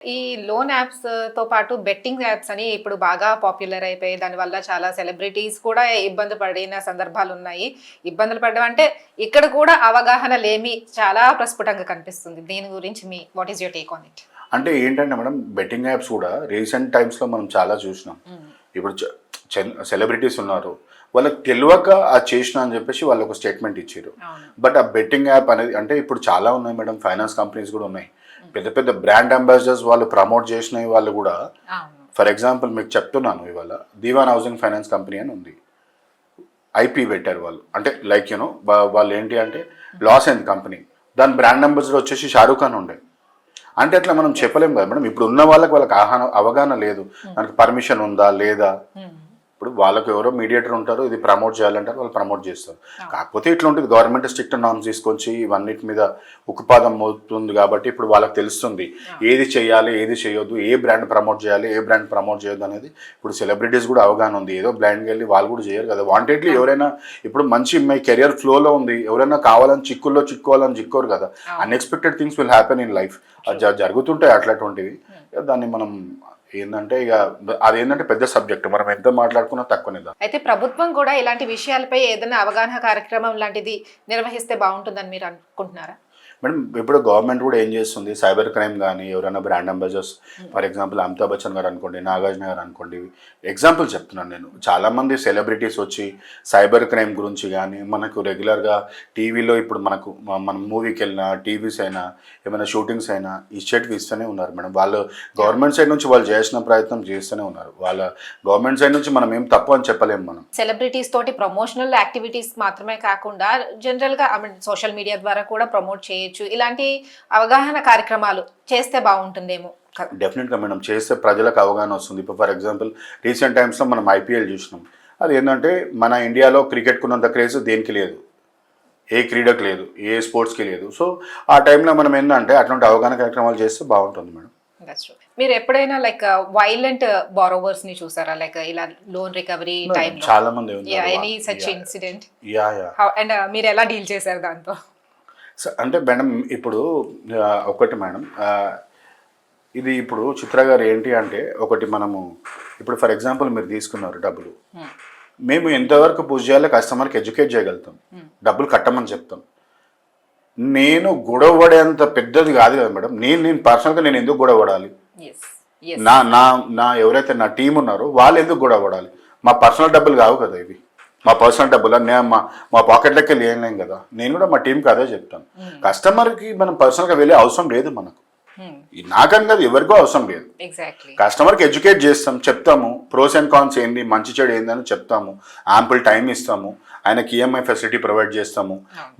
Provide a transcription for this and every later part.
ఈ లోన్ యాప్స్తో పాటు betting apps అని ఇప్పుడు బాగా పాపులర్ అయిపోయి దానివల్ల చాలా సెలబ్రిటీస్ కూడా ఇబ్బంది పడిన సందర్భాలు ఉన్నాయి. ఇబ్బందులు పడడం అంటే ఇక్కడ కూడా అవగాహన లేమి చాలా ప్రస్ఫుటంగా కనిపిస్తుంది. దీని గురించి మీ what is your take on it అంటే ఏంటంటే మేడం బెట్టింగ్ యాప్స్ కూడా రీసెంట్ టైమ్స్లో మనం చాలా చూసినాం. ఇప్పుడు సెలబ్రిటీస్ ఉన్నారు. వాళ్ళకి తెలియక అది చేసిన అని చెప్పేసి వాళ్ళు ఒక స్టేట్మెంట్ ఇచ్చారు. బట్ ఆ బెట్టింగ్ యాప్ అనేది అంటే ఇప్పుడు చాలా ఉన్నాయి మేడం ఫైనాన్స్ కంపెనీస్ కూడా ఉన్నాయి. పెద్ద పెద్ద బ్రాండ్ అంబాసిడర్స్ వాళ్ళు ప్రమోట్ చేసిన వాళ్ళు కూడా ఫర్ ఎగ్జాంపుల్ మీకు చెప్తున్నాను ఇవాళ దీవాన్ హౌసింగ్ ఫైనాన్స్ కంపెనీ అని ఉంది. ఐపీ పెట్టారు వాళ్ళు. అంటే లైక్ యూనో వాళ్ళు ఏంటి అంటే లాస్ అయింది కంపెనీ దాని బ్రాండ్ అంబాసిడర్ వచ్చేసి షారూఖ్ ఖాన్ ఉండే. అంటే అట్లా మనం చెప్పలేం కదా మేడం. ఇప్పుడు ఉన్న వాళ్ళకి వాళ్ళకి అవగాహన లేదు. దానికి పర్మిషన్ ఉందా లేదా? Hmm. ఇప్పుడు వాళ్ళకి ఎవరో మీడియేటర్ ఉంటారు ఇది ప్రమోట్ చేయాలంటారు వాళ్ళు ప్రమోట్ చేస్తారు. కాకపోతే ఇట్లా ఉంటుంది గవర్నమెంట్ స్ట్రిక్ట్ నామ్స్ తీసుకొచ్చి ఇవన్నిటి మీద ఉక్కుపాదం మోతుంది కాబట్టి ఇప్పుడు వాళ్ళకి తెలుస్తుంది ఏది చేయాలి ఏది చేయొద్దు ఏ బ్రాండ్ ప్రమోట్ చేయాలి ఏ బ్రాండ్ ప్రమోట్ చేయొద్దు అనేది ఇప్పుడు సెలబ్రిటీస్ కూడా అవగాహన ఉంది. ఏదో బ్రాండ్కి వెళ్ళి వాళ్ళు కూడా చేయరు కదా. వాంటెడ్లీ ఎవరైనా ఇప్పుడు మంచి మై కెరియర్ ఫ్లోలో ఉంది ఎవరైనా కావాలని చిక్కుల్లో చిక్కుకోవాలని చిక్కోరు కదా. Unexpected things will happen in life జరుగుతుంటాయి అట్లాంటివి. ఇక దాన్ని మనం ఏంటంటే ఇక అదేంటంటే పెద్ద సబ్జెక్ట్. మనం ఎంత మాట్లాడుకున్నా తక్కువనే దాన్ని అయితే ప్రభుత్వం కూడా ఇలాంటి విషయాలపై ఏదైనా అవగాహన కార్యక్రమం లాంటిది నిర్వహిస్తే బాగుంటుందని మీరు అనుకుంటున్నారా? మేడం ఇప్పుడు గవర్నమెంట్ కూడా ఏం చేస్తుంది? సైబర్ క్రైమ్ కానీ ఎవరైనా brand ambassadors for example Amitabh Bachchan garu అనుకోండి నాగార్జున గారు అనుకోండి ఎగ్జాంపుల్ చెప్తున్నాను నేను. చాలామంది సెలబ్రిటీస్ వచ్చి సైబర్ క్రైమ్ గురించి కానీ మనకు రెగ్యులర్గా టీవీలో ఇప్పుడు మనకు మనం మూవీకి వెళ్ళినా టీవీస్ అయినా ఏమైనా షూటింగ్స్ అయినా ఇచ్చేటివి ఇస్తూనే ఉన్నారు మేడం. వాళ్ళు గవర్నమెంట్ సైడ్ నుంచి వాళ్ళు చేసిన ప్రయత్నం చేస్తూనే ఉన్నారు. వాళ్ళ గవర్నమెంట్ సైడ్ నుంచి మనం ఏం తప్పు అని చెప్పలేము మనం. సెలబ్రిటీస్ తోటి ప్రమోషనల్ యాక్టివిటీస్ మాత్రమే కాకుండా జనరల్గా సోషల్ మీడియా ద్వారా కూడా ప్రమోట్ చేయొచ్చు. ఇలాంటి అవగాహన కార్యక్రమాలు చేస్తే బాగుంటుందేమో డెఫినెట్గా మేడం చేస్తే ప్రజలకు అవగాహన వస్తుంది. ఇప్పుడు ఫర్ ఎగ్జాంపుల్ రీసెంట్ టైమ్స్లో మనం ఐపీఎల్ చూసినాం. అది ఏంటంటే మన ఇండియాలో క్రికెట్కు ఉన్నంత క్రేజ్ దేనికి లేదు. ఏ క్రీడకు లేదు. ఏ స్పోర్ట్స్కి లేదు. సో ఆ టైంలో మనం ఏంటంటే అట్లాంటి అవగాహన కార్యక్రమాలు చేస్తే బాగుంటుంది మేడం. మీరు ఎప్పుడైనా లైక్ వైలెంట్ బారోవర్స్ని చూసారా? లైక్ ఇలా లోన్ రికవరీ టైం చాలా మంది ఉన్నారు. Any such. Incident ya ya and మీరు ఎలా డీల్ చేశారు దాంతో? అంటే మేడం ఇప్పుడు ఒకటి మేడం ఇది ఇప్పుడు చిత్ర గారు ఏంటి అంటే ఒకటి మనము ఇప్పుడు ఫర్ ఎగ్జాంపుల్ మీరు తీసుకున్నారు డబ్బులు. మేము. ఎంతవరకు పూజ చేయాలో కస్టమర్కి ఎడ్యుకేట్ చేయగలుగుతాం. డబ్బులు కట్టమని చెప్తాం. నేను గొడవ పడేంత పెద్దది కాదు కదా మేడం. నేను నేను పర్సనల్గా నేను ఎందుకు గొడవ పడాలి నా నా నా ఎవరైతే నా టీం ఉన్నారో వాళ్ళు ఎందుకు గొడవ పడాలి మా పర్సనల్ డబ్బులు కావు కదా ఇవి. మా పర్సనల్ డబ్బులు నేను మా మా పాకెట్లకి వెళ్ళి ఏం లేం కదా. నేను కూడా మా టీంకి అదే చెప్తాను. కస్టమర్కి మనం పర్సనల్గా వెళ్ళే అవసరం లేదు మనకు. నాకని కాదు ఎవరికో అవసరం లేదు. కస్టమర్కి ఎడ్యుకేట్ చేస్తాం చెప్తాము. ప్రోస్ అండ్ కాన్స్ ఏంది మంచి చెడు ఏందని చెప్తాము. యాంపుల్ టైం ఇస్తాము. ఆయనకి ఈఎంఐ ఫెసిలిటీ ప్రొవైడ్ చేస్తాము.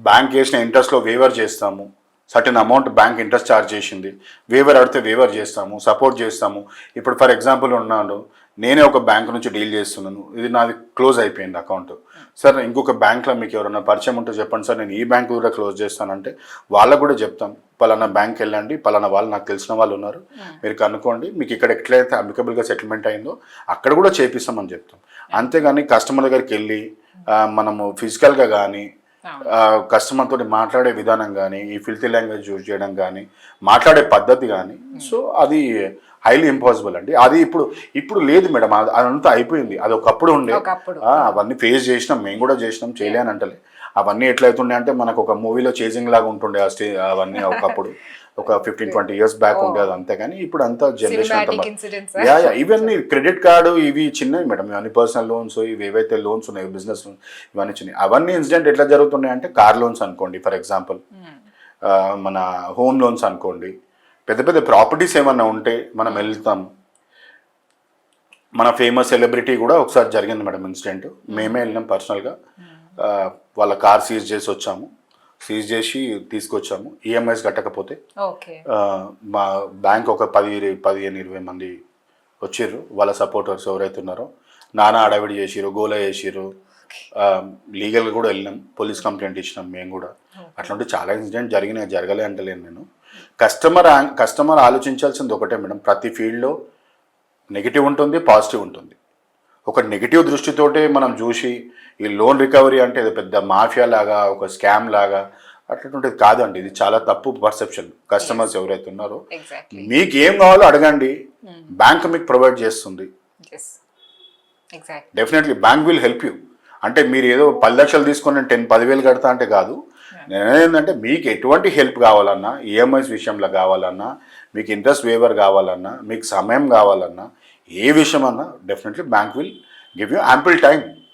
బ్యాంక్ వేసిన ఇంట్రెస్ట్లో వేవర్ చేస్తాము. Certain amount bank interest charge చేసింది. వేవర్ అడితే వేవర్ చేస్తాము సపోర్ట్ చేస్తాము. ఇప్పుడు ఫర్ ఎగ్జాంపుల్ ఉన్నాను నేనే ఒక బ్యాంక్ నుంచి డీల్ చేస్తున్నాను. ఇది నాది క్లోజ్ అయిపోయింది అకౌంట్ సార్ ఇంకొక బ్యాంక్లో మీకు ఎవరైనా పరిచయం ఉంటే చెప్పండి సార్ నేను ఈ బ్యాంక్ కూడా క్లోజ్ చేస్తానంటే వాళ్ళకు కూడా చెప్తాం. పలానా బ్యాంక్ వెళ్ళండి. పలానా వాళ్ళు నాకు తెలిసిన వాళ్ళు ఉన్నారు. మీరు కనుక్కోండి. మీకు ఇక్కడ ఎట్లయితే అమికబుల్గా సెటిల్మెంట్ అయిందో అక్కడ కూడా చేపిస్తామని చెప్తాం. అంతేగాని కస్టమర్ దగ్గరికి వెళ్ళి మనము ఫిజికల్గా కానీ కస్టమర్ తోటి మాట్లాడే విధానం కానీ ఈ ఫిల్తీ లాంగ్వేజ్ యూజ్ చేయడం కానీ మాట్లాడే పద్ధతి కానీ సో అది హైలీ ఇంపాసిబుల్ అండి. అది ఇప్పుడు ఇప్పుడు లేదు మేడం. అది- అదంతా అయిపోయింది. అది ఒకప్పుడు ఉండే. అవన్నీ ఫేస్ చేసినాం. మేము కూడా చేసినాం. చేయలేని అంటలే అవన్నీ ఎట్లయితుండే అంటే మనకు ఒక మూవీలో చేజింగ్ లాగా ఉంటుండే ఆ స్టే అవన్నీ ఒకప్పుడు. ఒక ఫిఫ్టీన్ ట్వంటీ ఇయర్స్ బ్యాక్ ఉండేది అంతే కానీ ఇప్పుడు అంతా జనరేషన్ యా యా ఇవన్నీ క్రెడిట్ కార్డు ఇవి చిన్నవి మేడం. ఇవన్నీ పర్సనల్ లోన్స్ ఇవి ఏవైతే లోన్స్ ఉన్నాయో బిజినెస్ లోన్స్ ఇవన్నీ చిన్నవి. అవన్నీ ఇన్సిడెంట్ ఎట్లా జరుగుతున్నాయి అంటే కార్ లోన్స్ అనుకోండి ఫర్ ఎగ్జాంపుల్ మన హోమ్ లోన్స్ అనుకోండి. పెద్ద పెద్ద ప్రాపర్టీస్ ఏమన్నా ఉంటే మనం వెళ్తాం. మన ఫేమస్ సెలబ్రిటీ కూడా ఒకసారి జరిగింది మేడం ఇన్సిడెంట్ మేమే వెళ్ళినాం పర్సనల్గా వాళ్ళ కార్ సీజ్ చేసి వచ్చాము. సీజ్ చేసి తీసుకొచ్చాము. ఈఎంఐస్ కట్టకపోతే ఓకే. ఆ, మా బ్యాంక్ ఒక పది పదిహేను ఇరవై మంది వచ్చిర్రు. వాళ్ళ సపోర్టర్స్ ఎవరైతే ఉన్నారో నానా అడవిడి చేసిర్రు గోల చేసిర్రు. లీగల్గా కూడా వెళ్ళినాం. పోలీస్ కంప్లైంట్ ఇచ్చినాం మేము కూడా. అట్లాంటి చాలా ఇన్సిడెంట్ జరిగినాయి జరగలే అంటలేను నేను. కస్టమర్ కస్టమర్ ఆలోచించాల్సింది ఒకటే మేడం. ప్రతి ఫీల్డ్లో నెగిటివ్ ఉంటుంది పాజిటివ్ ఉంటుంది. ఒక నెగిటివ్ దృష్టితోటే మనం చూసి ఈ లోన్ రికవరీ అంటే ఇది పెద్ద మాఫియా లాగా ఒక స్కామ్ లాగా అట్లాంటిది కాదండి. ఇది చాలా తప్పు పర్సెప్షన్ కస్టమర్స్ ఎవరైతే ఉన్నారో మీకు ఏం కావాలో అడగండి. బ్యాంక్ మీకు ప్రొవైడ్ చేస్తుంది. Definitely bank will help you అంటే మీరు ఏదో పది లక్షలు తీసుకొని నేను టెన్ పదివేలు కడతా అంటే కాదు. నేను ఏంటంటే మీకు ఎటువంటి హెల్ప్ కావాలన్నా ఈఎంఐస్ విషయంలో కావాలన్నా మీకు ఇంట్రెస్ట్ వేవర్ కావాలన్నా మీకు సమయం కావాలన్నా ఏ విషయం అన్నా definitely bank will give you ample time